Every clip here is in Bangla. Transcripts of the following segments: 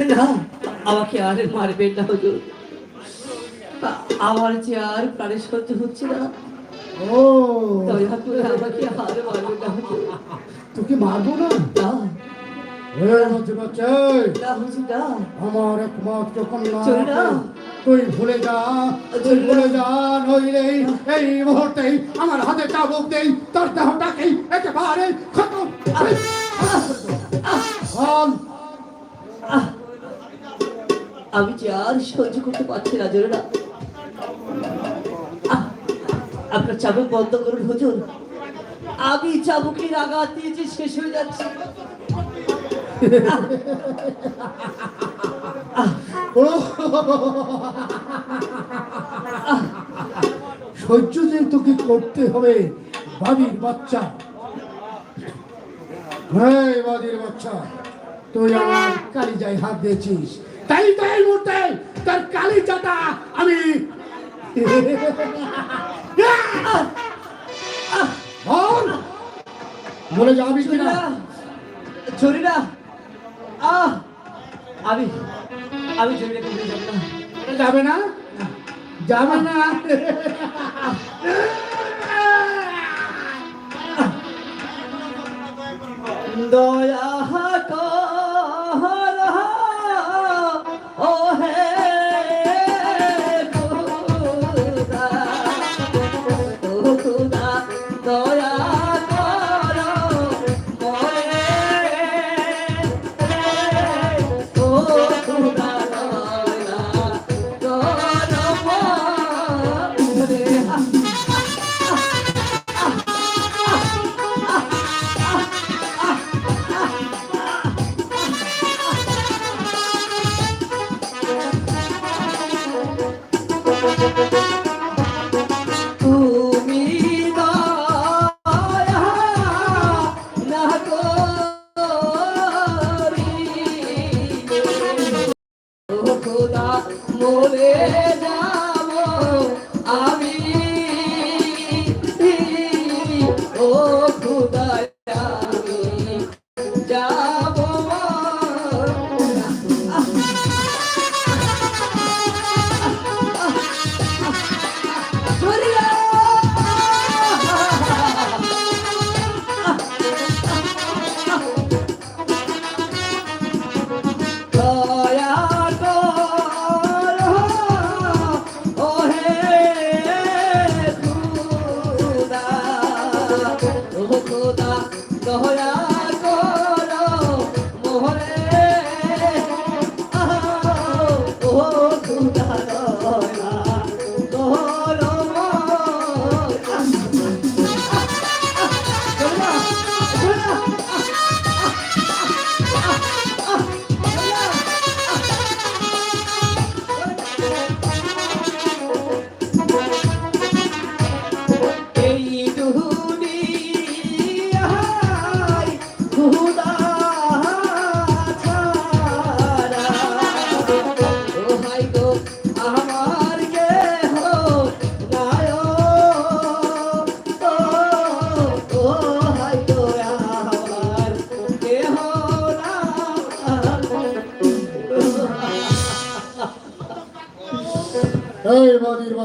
না আমাকে আর মারবেন না হুজুর। আমার যে আর প্রাণে সহ্য হচ্ছে না। ও। দয়া করে আমাকে আর মারবেন না হুজুর। তোকে মারবো না? আমার একমাত্র কন্যা। তুই ভুলে যা তুই ভুলে যা নইলে এই মুহূর্তেই আমার হাতে চাবুক দেই তোর দেহটাকেই একেবারে খতম। আহ! আমি যে আর সহ্য করতে পারছি না, জোরে না। আপনার চাবুক বন্ধ করুন, হুজুর। আমি চাবুকের আঘাত দিয়ে যে শেষ হয়ে যাচ্ছি। সহ্য যে তোকে করতে হবে, বাড়ির বাচ্চা। হ্যাঁ বাড়ির বাচ্চা, তুই আমার কালি যাই হাত দিয়েছিস। তাই তো এই মুহূর্তে তার কালিজাটা আমি বল বলে যাবি কিনা জরিনা আহ আমি আমি জরিনাকে ভুলে যাব না। যাবে না? যাবে না। দয়া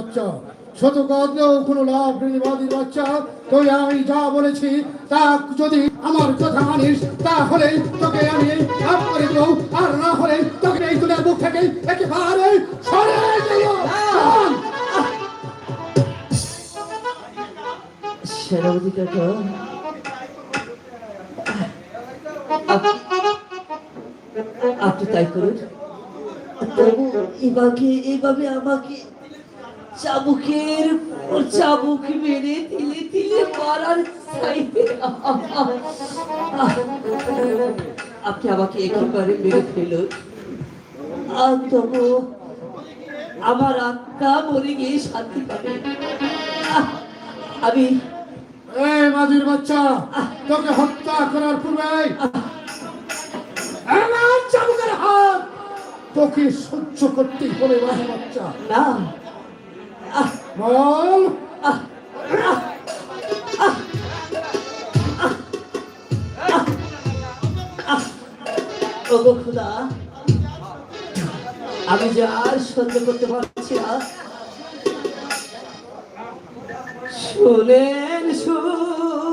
বাচ্চা। শত কাঁদলেও কোনো লাভ নেই বাদির বাচ্চা। তুই আমি যা বলেছি তা যদি আমার কথা মানিস তাহলে তোকে আমি লাভ করে দেবো। আর না হলে তোকে এই তুলে বুক থেকে একেবারে সরে। সেনাপতি কাকা আপনি তাই করুন। তবু এভাবে এভাবে আমাকে চাবুকের চাবুক মেরে তিলে তিলে মারার চাইতে আপনি আমাকে একেবারে মেরে ফেলুন। আর তবু আমার আত্মা মরে গিয়ে শান্তি পাবে। আমি এই বাদির বাচ্চা তোকে হত্যা করার পূর্বে আমার চাবুকের হাত তোকে সহ্য করতেই হবে বাদির বাচ্চা। না ওগো খুদা আমি যে আর সহ্য করতে পারছি না। শুনেন শুনেন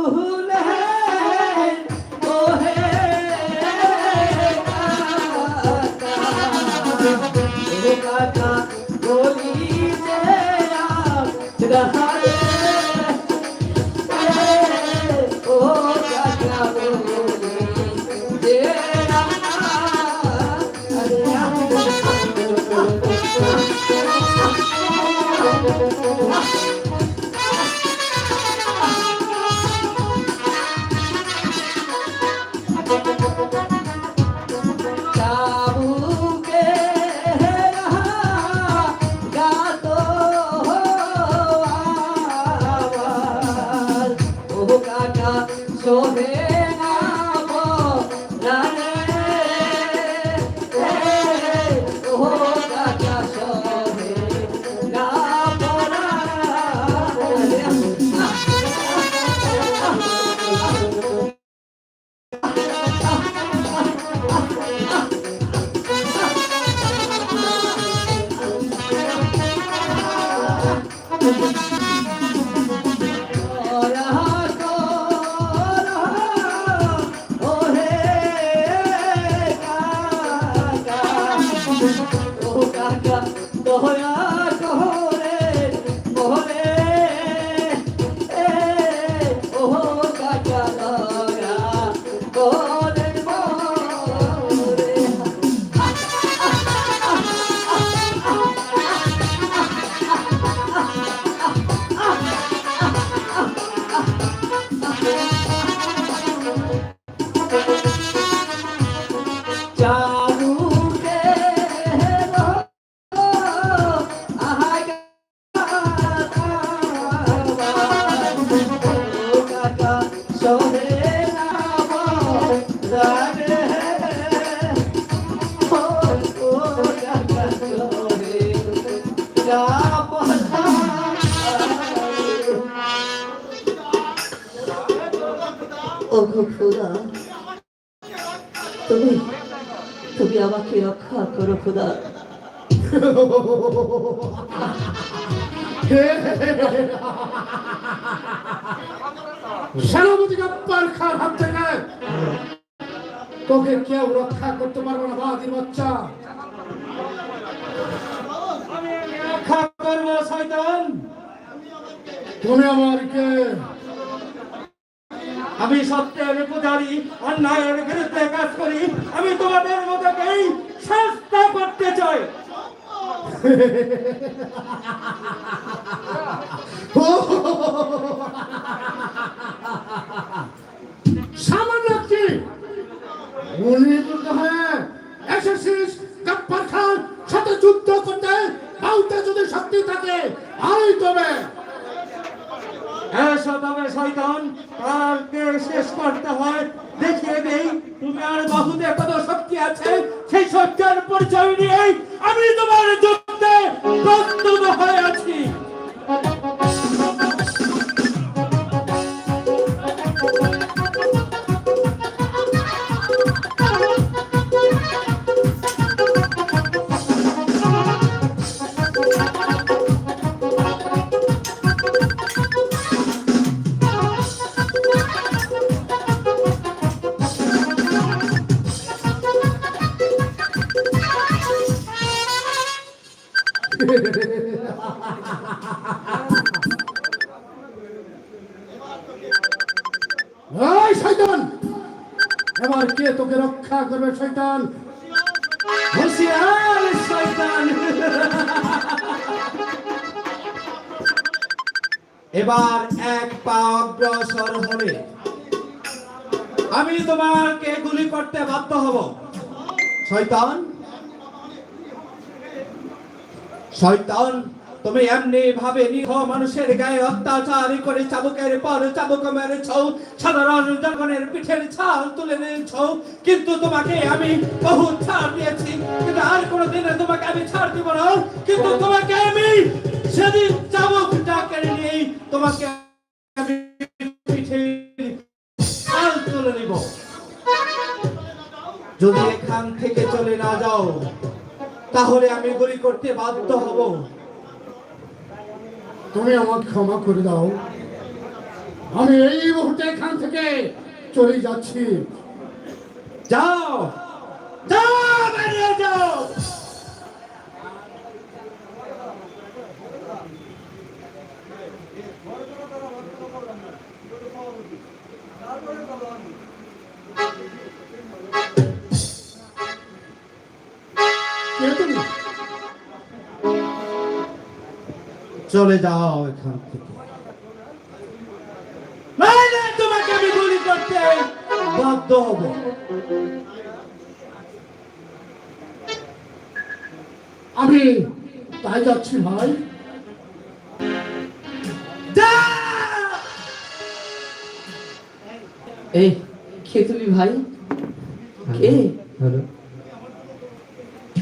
খুদা তুমি তুমি আমাকে রক্ষা করো, খোদা। তোকে কেউ রক্ষা করতে পারবে না বাদির বাচ্চা। রক্ষা করব, শয়তান। তুমি আমার কে আমি সত্যের পূজারি অন্যায়ের বিরুদ্ধে কাজ করি। আমি তোমাদের মতকেই শাস্তা করতে চাই। সামান্য একটি উনি যুদ্ধ হয়ে এসেছিস গপ্পার খান সাথে যুদ্ধ করতে বাউতে যদি শক্তি থাকে আরই তবে। এসো তবে শয়তান কালকে শেষ করতে হয়। দেখিয়ে দেই, তুমি আর বাহুতে কত শক্তি আছে, সেই শক্তির পরিচয় নিয়েই আমি তোমার যুদ্ধে প্রস্তুত হয়ে আছি। এবার এক পা অগ্রসর হবে। আমি তোমাকে গুলি করতে বাধ্য হব। শয়তান শয়তান, তুমি এমনি ভাবে নিহ মানুষের গায়ে অত্যাচার করে চাবুকের পর চাবুক মেরেছ, সাধারণ জনগণের পিঠের ছাল তুলে নিয়েছ কিন্তু তোমাকে আমি বহু ছাড় দিয়েছি, কিন্তু আর কোনোদিন তোমাকে আমি ছাড় দিব না। কিন্তু তোমাকে আমি সেদিন চাবুক ডাকে নিয়ে তোমাকে তুলে নিব। যদি এখান থেকে চলে না যাও তাহলে আমি গুলি করতে বাধ্য হব। তুমি আমাকে ক্ষমা করে দাও। আমি এই মুহূর্তে এখান থেকে চলে যাচ্ছি। যাও যাও বেরিয়ে যাও। চলে যাও এখান থেকে। তোমাকে আমি গুলি করতে বাধ্য হব। আমি তাই যাচ্ছি ভাই। এই কে তুমি ভাই? কে?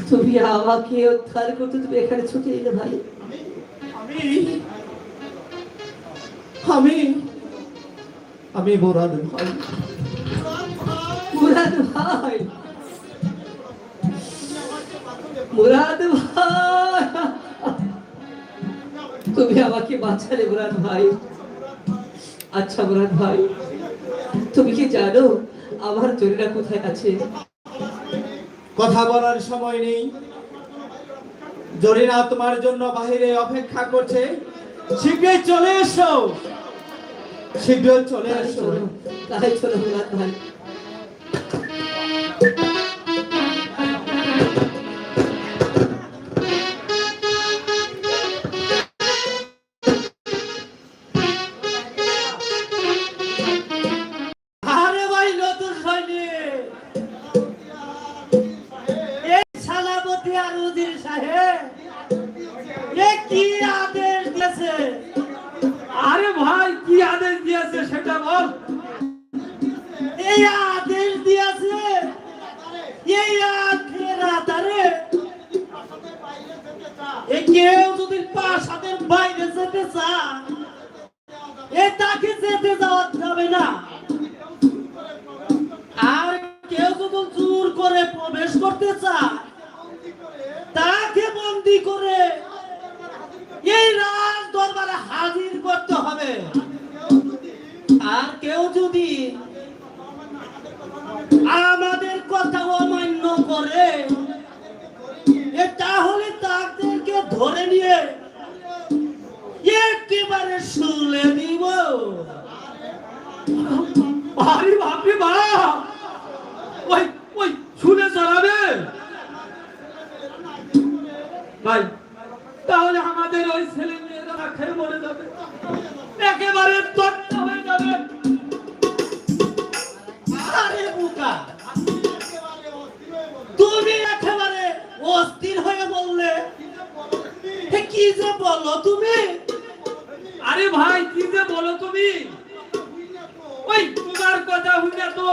তুমি আমাকে উদ্ধার করতে তুমি এখানে ছুটে এলে ভাই? আমি আমি বোরাদ ভাই মুরাদ ভাই। মুরাদ ভাই। তুমি আমাকে বাঁচালে মুরাদ ভাই? আচ্ছা মুরাদ ভাই। তুমি কি জানো আমার জরিনা কোথায় আছে? কথা বলার সময় নেই। জরিনা তোমার জন্য বাহিরে অপেক্ষা করছে। শীঘ্রই চলে এসো। শীঘ্রই চলে এসো। তাই চলো আর কেউ যদি আমাদের কথা অমান্য করে তাহলে তাদেরকে ধরে নিয়ে একেবারে শুলে দিব। আরে ওই ওই শুনে চালাবে? ভাই, তাহলে আমাদের ওই ছেলে মেয়েরা খেয়ে মরে যাবে। একেবারে তত্ত্ব কি যে বলো তুমি? আরে ভাই কি যে বলো তুমি? ওই তোমার কথা শুনে তো।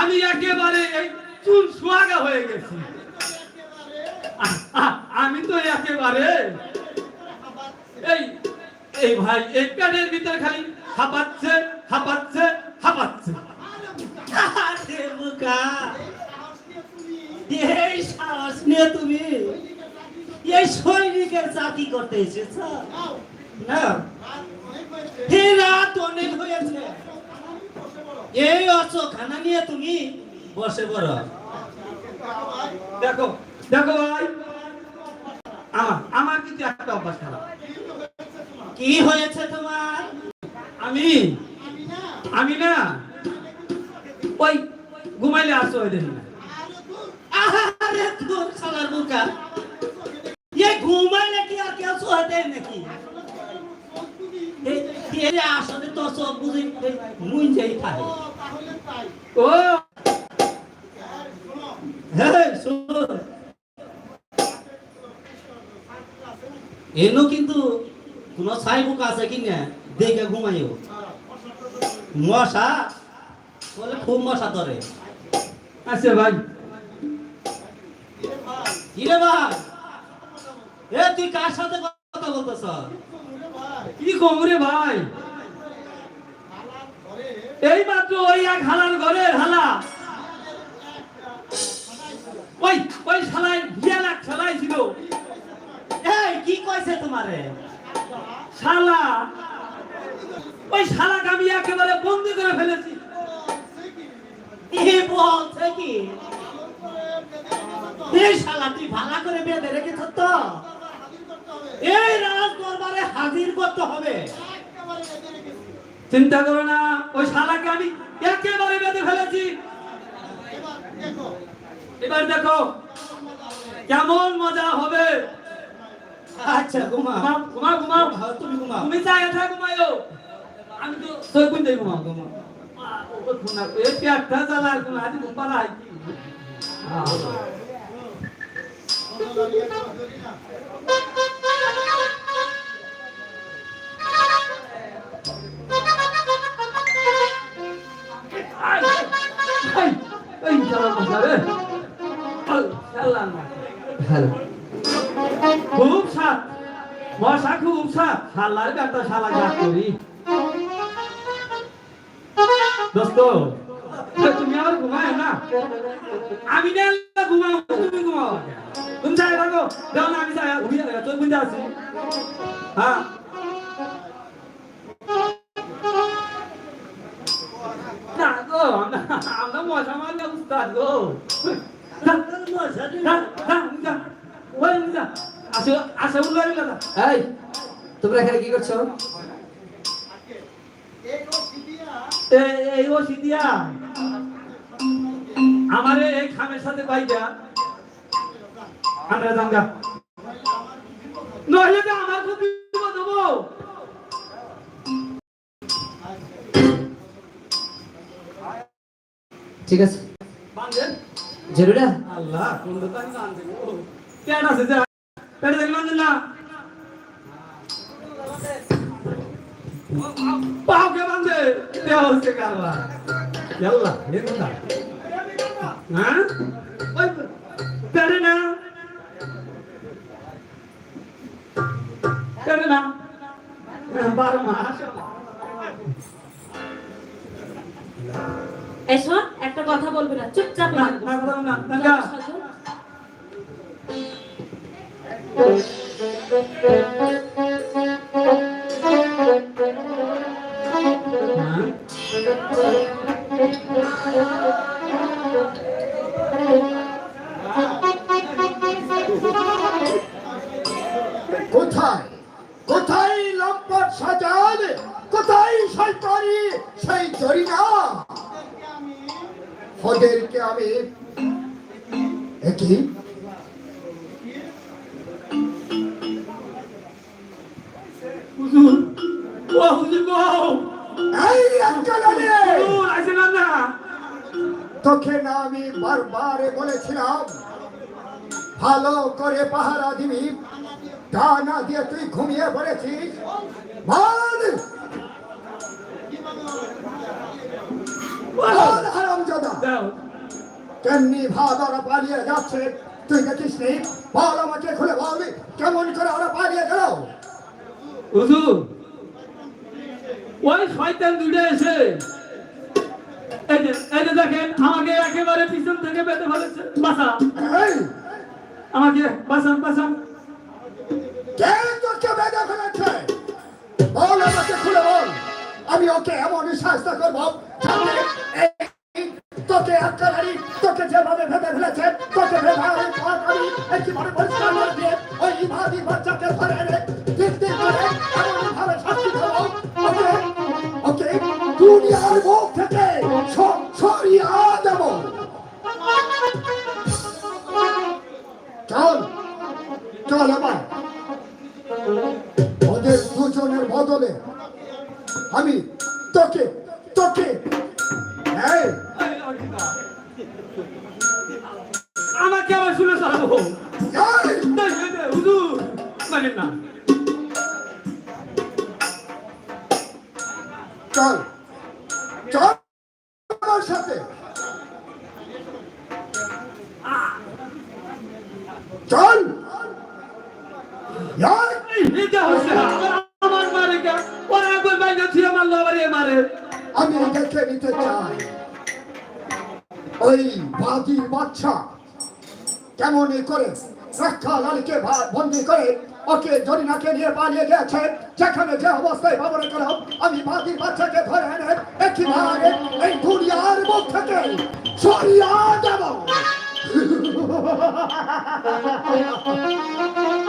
আমি একেবারে এই চুল সোয়াগা হয়ে গেছি। আমি তো একেবারে এই এই ভাই এই প্যানের ভিতরে খালি হাঁপাচ্ছে হাঁপাচ্ছে হাঁপাচ্ছে। আরে বুকা। এই সাহস নিয়ে তুমি। এই সৈনিকের চাকরি করতে এসেছ। না। এই রাত অনেক হয়েছে। এই অচখানা নিয়ে তুমি বসে পড়ো। দেখো দেখো ভাই। আমার আমার কিন্তু একটা অভ্যাস খারাপ। কি হয়েছে তোমার? আমি? আমি না? ওই ঘুমাইলে আসো ওই দেখি না আরে তোর শালার বুকা। ये ঘুমাইলে কি আর কেউ শোয়া দেয় নাকি? আসলে তো সব বুঝি মুই যাই থাকে। ও হ্যাঁ শোন। এনো কিন্তু কোন সাইবুক আছে কি না? দেখে ঘুমাইও। মশা? বলে খুব মশা ধরে। আচ্ছা ভাই। কিরে ভাই? এ তুই কার সাথে কথা বলতেছ? কি কমরে ভাই? এই মাত্র ওই এক হালার ঘরের হালা। ওই শালাই ভিয়ালা খেলাই ছিল। এই কি কইছে তোমারে? শালা। ওই শালাকে আমি একেবারে বন্দি করে ফেলেছি। এ বলছে কি? এই শালা তুই ভালো করে বেঁধে রেখেছ তো? এই রাজ দরবারে হাজির করতে হবে। চিন্তা করো না ওই শালাকে আমি একেবারে বেঁধে ফেলেছি। এবার দেখো। কেমন মজা হবে। আচ্ছা ঘুমা ঘুমাও ঘুমাও, তুমি ঘুমাও। তুমি চাই একা ঘুমাইও আমি তো সই কোন যাই পেটটা জ্বালা কোন আজ ঘুম খুব সাপ মশা খুব সাপ শালার ব্যাপারটা শালা যা করি দোস্ত, তুমি আবার ঘুমায় না? আমি না না এই তোমরা এখানে কি করছ? এই এই ও সিদিয়া। আমারে এই খামের সাথে বাইজা আমরা জাঙ্গা নইলে তো আমার খুব বিপদ হব। ঠিক আছে। জরুরা আল্লাহ কোন দোকান বান্ধে কেন আছে যা? কারবা ইয়াল্লা হেরুদা হ্যাঁ ওই পেটে না পেটে না বারো মাস এসো একটা কথা বলবে না চুপচাপ না না না না ওদেরকে আমি একই হুজুর ও হুজুর গো। এই আঙ্কালানে হুজুর আসেন না। তোকে না আমি বারবার বলেছিলাম ভালো করে পাহারা দিবি তা না দিয়ে তুই ঘুমিয়ে পড়েছিস। বল। কেমনি ভাব ওরা পালিয়ে যাচ্ছে? তুই দেখিস নি? বল আমাকে খুলে বল কেমন করে ওরা পালিয়ে গেল? হুজুর ওই শয়তান দুটো এসে এই দেখেন আমাকে একেবারে পিছন থেকে বেঁধে ফেলেছে। বাসা আমাকে বাসান বাসান কে তোকে বেঁধে ফেলেছে? বল আমাকে খুলে বল। আমি ওকে এমন শাস্তা করব তোকে একেবারে তোকে যেভাবে ভেবে ফেলেছে তোকে ভেবে আমি একেবারে পরিষ্কার করে দিয়ে ওই ভাবি বাচ্চাকে ধরে এনে তিন করে দুনিয়ার মুখ থেকে সরিয়ে দেবো মারে। আমি দেখে নিতে চাই। ওই বাদির বাচ্চা কেমন করে? রক্ষা লালিকে বন্দি করে ওকে জরিনাকে নিয়ে পালিয়ে গেছে। যেখানে যে অবস্থায় বাবরে করো আমি বাদির বাচ্চাকে ধরে এনে একেবারে এই দুনিয়ার মুখ থেকে সরিয়া